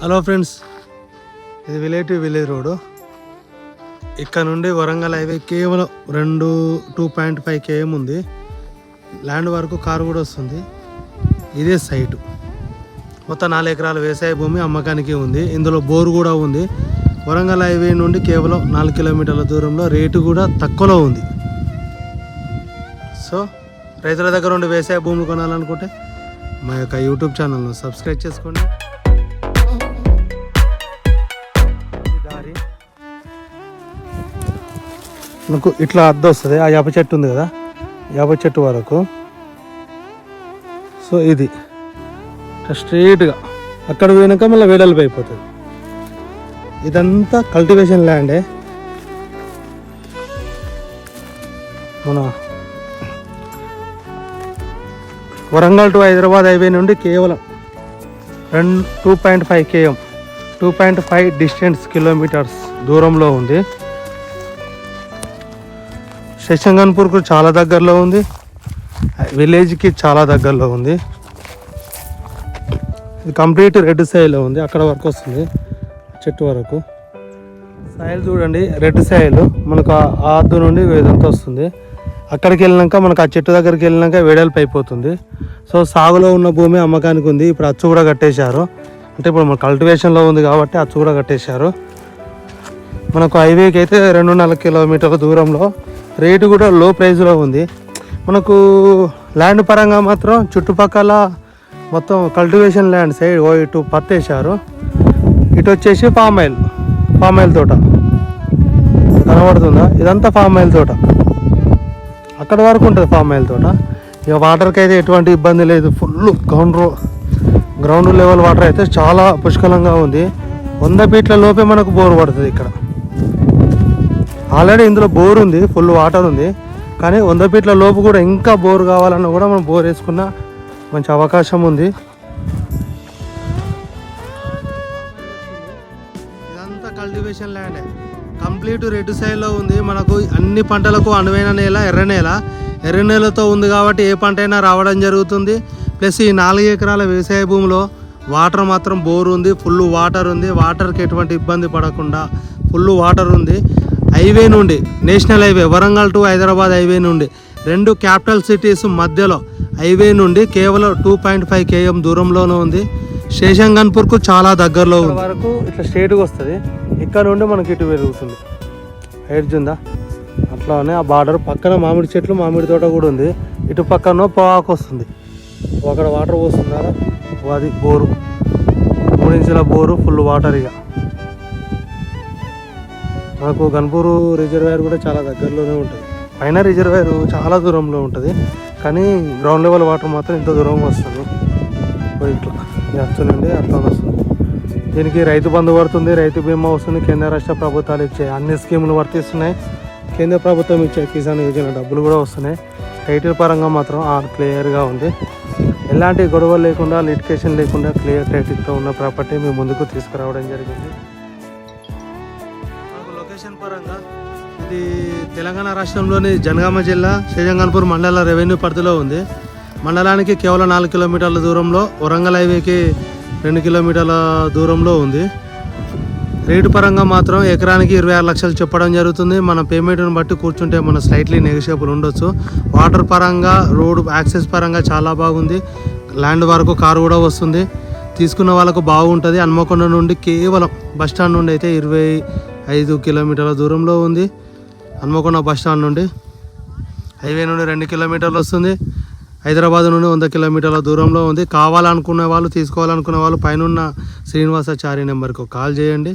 Hello friends ఇది village to village road ఇక్కడ నుండి వరంగల్ హైవే కేవలం రెండు టూ పాయింట్ ఫైవ్ కేఎం ఉంది. ల్యాండ్ వరకు కారు కూడా వస్తుంది. ఇదే సైటు. మొత్తం నాలుగు ఎకరాల వ్యవసాయ భూమి అమ్మకానికి ఉంది. ఇందులో బోరు కూడా ఉంది. వరంగల్ హైవే నుండి కేవలం నాలుగు కిలోమీటర్ల దూరంలో రేటు కూడా తక్కువలో ఉంది. సో రైతుల దగ్గర ఉండి వ్యవసాయ భూములు కొనాలనుకుంటే మా యొక్క యూట్యూబ్ ఛానల్ను సబ్స్క్రైబ్ చేసుకోండి. మనకు ఇట్లా అద్దె వస్తుంది. ఆ యాప చెట్టు ఉంది కదా? యాప చెట్టు వరకు. సో ఇది. ఇట్లా స్ట్రైట్గా. అక్కడ పోయినాక మళ్ళీ వెడల్పు అయిపోతుంది. ఇదంతా కల్టివేషన్ ల్యాండే. మన వరంగల్ టు హైదరాబాద్ హైవే నుండి కేవలం రెండు two point five KM two point five distance kilometers దూరంలో ఉంది. శశంగన్పూర్కు చాలా దగ్గరలో ఉంది. విలేజ్కి చాలా దగ్గరలో ఉంది. ఇది కంప్లీట్ రెడ్ సైల్లో ఉంది. అక్కడ వరకు వస్తుంది. చెట్టు వరకు. సైల్ చూడండి రెడ్ సాయిల్. మనకు ఆ ఆద్దు నుండి ఇదంతా వస్తుంది. అక్కడికి వెళ్ళినాక మనకు ఆ చెట్టు దగ్గరికి వెళ్ళినాక వేడల్పు అయిపోతుంది. సో సాగులో ఉన్న భూమి అమ్మకానికి ఉంది. ఇప్పుడు అచ్చు కూడా కట్టేశారు. అంటే ఇప్పుడు మన కల్టివేషన్లో ఉంది కాబట్టి అచ్చు కూడా కట్టేశారు. మనకు హైవేకి అయితే రెండున్నర కిలోమీటర్ల దూరంలో రేటు కూడా లో ప్రైస్లో ఉంది. మనకు ల్యాండ్ పరంగా మాత్రం చుట్టుపక్కల మొత్తం కల్టివేషన్ ల్యాండ్ సైడ్ ఓ ఇటు పత్తి వేశారు ఇటు వచ్చేసి పామ్ ఆయిల్ పామ్ ఆయిల్ తోట. కనబడుతుందా? ఇదంతా పామ్ ఆయిల్ తోట. అక్కడ వరకు ఉంటుంది పామ్ ఆయిల్ తోట. ఇక వాటర్కి అయితే ఎటువంటి ఇబ్బంది లేదు. Full ground ground level water అయితే చాలా పుష్కలంగా ఉంది. వంద ఫీట్ల లోపే మనకు బోర్ పడుతుంది ఇక్కడ. ఆల్రెడీ ఇందులో బోర్ ఉంది ఫుల్ వాటర్ ఉంది. కానీ వంద ఫీట్ల లోపు కూడా ఇంకా బోర్ కావాలన్నా కూడా మనం బోర్ వేసుకున్న మంచి అవకాశం ఉంది. ఇదంతా కల్టివేషన్ ల్యాండ్ కంప్లీట్ రెడ్ సైడ్లో ఉంది. మనకు అన్ని పంటలకు అనువైన నేల ఎర్ర నేల. ఎర్ర నేలతో ఉంది కాబట్టి ఏ పంట అయినా రావడం జరుగుతుంది. ప్లస్ ఈ నాలుగు ఎకరాల వ్యవసాయ భూమిలో వాటర్ మాత్రం బోర్ ఉంది ఫుల్ వాటర్ ఉంది. వాటర్కి ఎటువంటి ఇబ్బంది పడకుండా ఫుల్ వాటర్ ఉంది. హైవే నుండి national highway Warangal to Hyderabad highway నుండి రెండు క్యాపిటల్ సిటీస్ మధ్యలో హైవే నుండి కేవలం టూ పాయింట్ ఫైవ్ కేఎం దూరంలోనే ఉంది. శేషంగన్పూర్కు చాలా దగ్గరలో ఉంది. వరకు ఇట్లా స్ట్రేట్గా వస్తుంది. ఇక్కడ నుండి మనకి ఇటు పెరుగుతుంది. హైడ్జ్ ఉందా అట్లానే ఆ బార్డర్ పక్కన మామిడి చెట్లు మామిడి తోట కూడా ఉంది. ఇటు పక్కన పొగాకు వస్తుంది. అక్కడ వాటర్ పోస్తున్నారా అది బోరు. మూడు ఇంచుల బోరు ఫుల్ వాటర్ ఇక. మాకు గన్పూరు రిజర్వాయర్ కూడా చాలా దగ్గరలోనే ఉంటుంది. పైన రిజర్వాయర్ చాలా దూరంలో ఉంటుంది. కానీ గ్రౌండ్ లెవెల్ వాటర్ మాత్రం ఇంత దూరం వస్తుంది. ఇట్లా. ఇది నుండి అట్లా వస్తుంది. దీనికి రైతు బంధు పడుతుంది రైతు బీమా వస్తుంది కేంద్ర రాష్ట్ర ప్రభుత్వాలు ఇచ్చే అన్ని స్కీములు వర్తిస్తున్నాయి. కేంద్ర ప్రభుత్వం ఇచ్చే కిసాన్ యోజన డబ్బులు కూడా వస్తున్నాయి. టైటిల్ పరంగా మాత్రం ఆ క్లియర్గా ఉంది. ఎలాంటి గొడవ లేకుండా లిటికేషన్ లేకుండా క్లియర్ టైటిల్తో ఉన్న ప్రాపర్టీ మీ ముందుకు తీసుకురావడం జరిగింది. మనకు పరంగా ఇది తెలంగాణ రాష్ట్రంలోని జనగామ జిల్లా శ్రీజంగన్పూర్ మండల రెవెన్యూ పరిధిలో ఉంది. మండలానికి కేవలం నాలుగు కిలోమీటర్ల దూరంలో వరంగల్ హైవేకి రెండు కిలోమీటర్ల దూరంలో ఉంది. రేటు పరంగా మాత్రం ఎకరానికి ఇరవై ఆరు లక్షలు చెప్పడం జరుగుతుంది. మన పేమెంట్ని బట్టి కూర్చుంటే మన స్లైట్లీ నెగోషియబుల్ ఉండొచ్చు. వాటర్ పరంగా రోడ్ యాక్సెస్ పరంగా చాలా బాగుంది. ల్యాండ్ వరకు కారు కూడా వస్తుంది. తీసుకున్న వాళ్ళకు బాగుంటుంది. హన్మకొండ నుండి కేవలం బస్ స్టాండ్ నుండి అయితే ఇరవై ఐదు కిలోమీటర్ల దూరంలో ఉంది. హన్మకొండ బస్ స్టాండ్ నుండి హైవే నుండి రెండు కిలోమీటర్లు వస్తుంది. హైదరాబాద్ నుండి వంద కిలోమీటర్ల దూరంలో ఉంది. కావాలనుకునే వాళ్ళు తీసుకోవాలనుకునే వాళ్ళు పైన శ్రీనివాసాచారి నెంబర్కు కాల్ చేయండి.